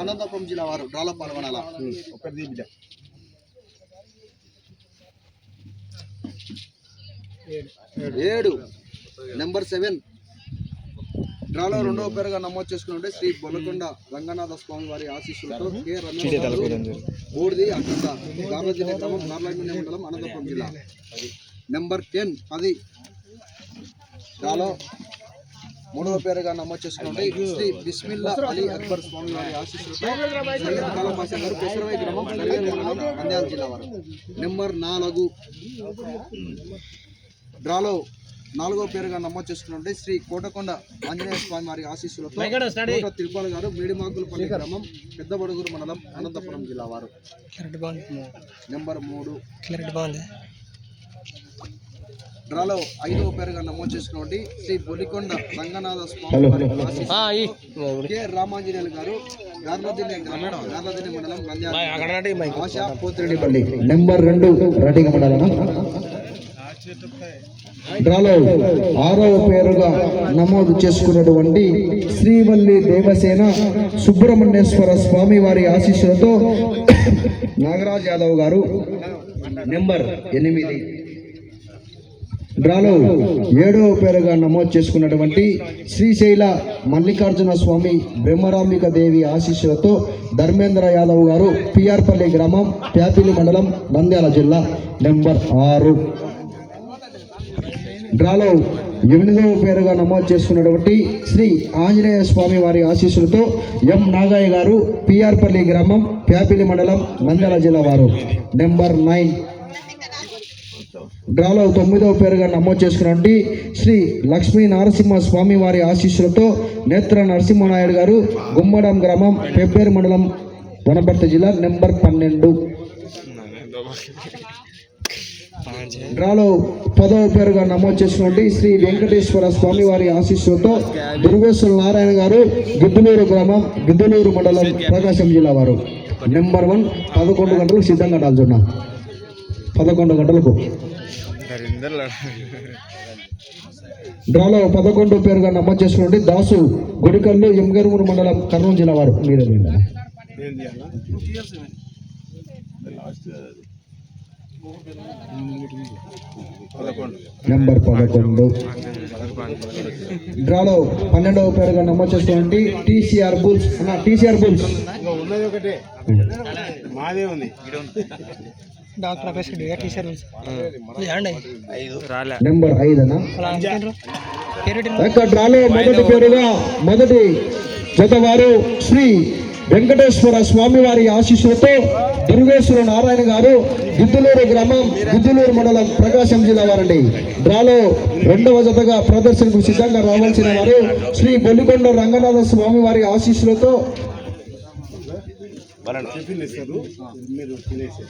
అనంతపురం జిల్లా వారు డ్రాలో పాల్గొనాల? ఏడు. Number seven. డ్రాలో రెండవ పేరుగా నమోదు చేసుకుంటే శ్రీ బొలకొండ రంగనాథ స్వామి వారి ఆశీస్సులతో కె. రమేష్ బూడిది అఖండ గార్లజిల్లా గ్రామం నార్లాండ్ మండలం అనంతపురం జిల్లా. Number ten. పది. డ్రాలో మూడవ పేరుగా నమోదు చేసుకుంటే శ్రీ బిస్మిల్లా అలీ అక్బర్ స్వామి వారి ఆశీస్సులతో సయ్యద్ కాలమాస గారు. పెసరవై గ్రామం జిల్లా వారు. నెంబర్ నాలుగు. డ్రాలో నాలుగో పేరుగా నమోదు చేసుకున్నట్టే శ్రీ కోటకొండ ఆంజనేయ స్వామి వారి ఆశీస్సులతో కోట తిరుపాల గారు మేడిమాకులపల్లి గ్రామం పెద్దబడుగురు మండలం అనంతపురం జిల్లా వారు. నెంబర్ మూడు. క్లారిటీ బాగుంది డ్రాలో ఐదవ పేరుగా నమోదు చేసుకున్నటువంటి శ్రీ బొలికొండ రంగనాథ స్వామి కె. రామాంజనేయులు గారు గార్లదిన్నె గ్రామం గార్లదిన్నె మండలం నంద్యాల ఆశ పోతిరెడ్డిపల్లి నెంబర్ రెండు రెడీగా ఉండాలన్నా డ్రాలో ఆరవ పేరుగా నమోదు చేసుకున్నటువంటి శ్రీవల్లి దేవసేన సుబ్రహ్మణ్యేశ్వర స్వామి వారి ఆశీస్సులతో నాగరాజ్ యాదవ్ గారు నెంబర్ ఎనిమిది. డ్రాలో ఏడవ పేరుగా నమోదు చేసుకున్నటువంటి శ్రీశైల మల్లికార్జున స్వామి బ్రహ్మరాంబిక దేవి ఆశీస్సులతో ధర్మేంద్ర యాదవ్ గారు పిఆర్పల్లి గ్రామం ప్యాపిలి మండలం నంద్యాల జిల్లా నెంబర్ ఆరు. డ్రాలో ఎనిమిదవ పేరుగా నమోదు చేసుకున్నటువంటి శ్రీ ఆంజనేయ స్వామి వారి ఆశీస్సులతో ఎం నాగయ్య గారు పిఆర్పల్లి గ్రామం ప్యాపిలి మండలం నంద్యాల జిల్లా వారు నెంబర్ నైన్. డ్రాలో తొమ్మిదవ పేరుగా నమోదు చేసుకున్నటువంటి శ్రీ లక్ష్మీ నరసింహ స్వామి వారి ఆశీస్సులతో నేత్ర నరసింహనాయుడు గారు గుమ్మడం గ్రామం పెబ్బేరు మండలం వనపర్తి జిల్లా నెంబర్ పన్నెండు. డ్రాలో పదవ పేరుగా నమోదు చేసినటువంటి శ్రీ వెంకటేశ్వర స్వామి వారి ఆశీస్సులతో దుర్వేశ్వర నారాయణ గారు గిద్దులూరు గ్రామం గిద్దులూరు మండలం ప్రకాశం జిల్లా వారు. నెంబర్ వన్ పదకొండు గంటలకు సిద్ధంగా డాల్చున్నా. పదకొండు గంటలకు. డ్రాలో పదకొండు పేరుగా నమోదు చేసినటువంటి దాసు గుడికల్లు ఎంగరుమూరు మండలం కర్నూలు జిల్లా వారు. మీరే నెంబర్ పదకొండు. డ్రాలో పన్నెండవ పేరుగా నమోదు చేసినటువంటి టీసీఆర్ బుల్స్. అన్న టీసీఆర్ బుల్స్. ఉన్నది ఒకటే. మాదే ఉంది. డాక్టర్ గారు టీచర్ నెంబర్ ఐదనా డ్రాలో మొదటి పేరుగా మొదటి జతవారు శ్రీ వెంకటేశ్వర స్వామి వారి ఆశీస్సులతో దుర్గేశ్వర నారాయణ గారు గిద్దలూరు గ్రామం గిద్దలూరు మండలం ప్రకాశం జిల్లా వారండి. డ్రాలో రెండవ జతగా ప్రదర్శనకు సిద్ధంగా రావాల్సిన వారు శ్రీ బొల్లికొండ రంగనాథ స్వామి వారి ఆశీస్సులతో టిఫిన్ ఇస్తారు. మీరు తినేసి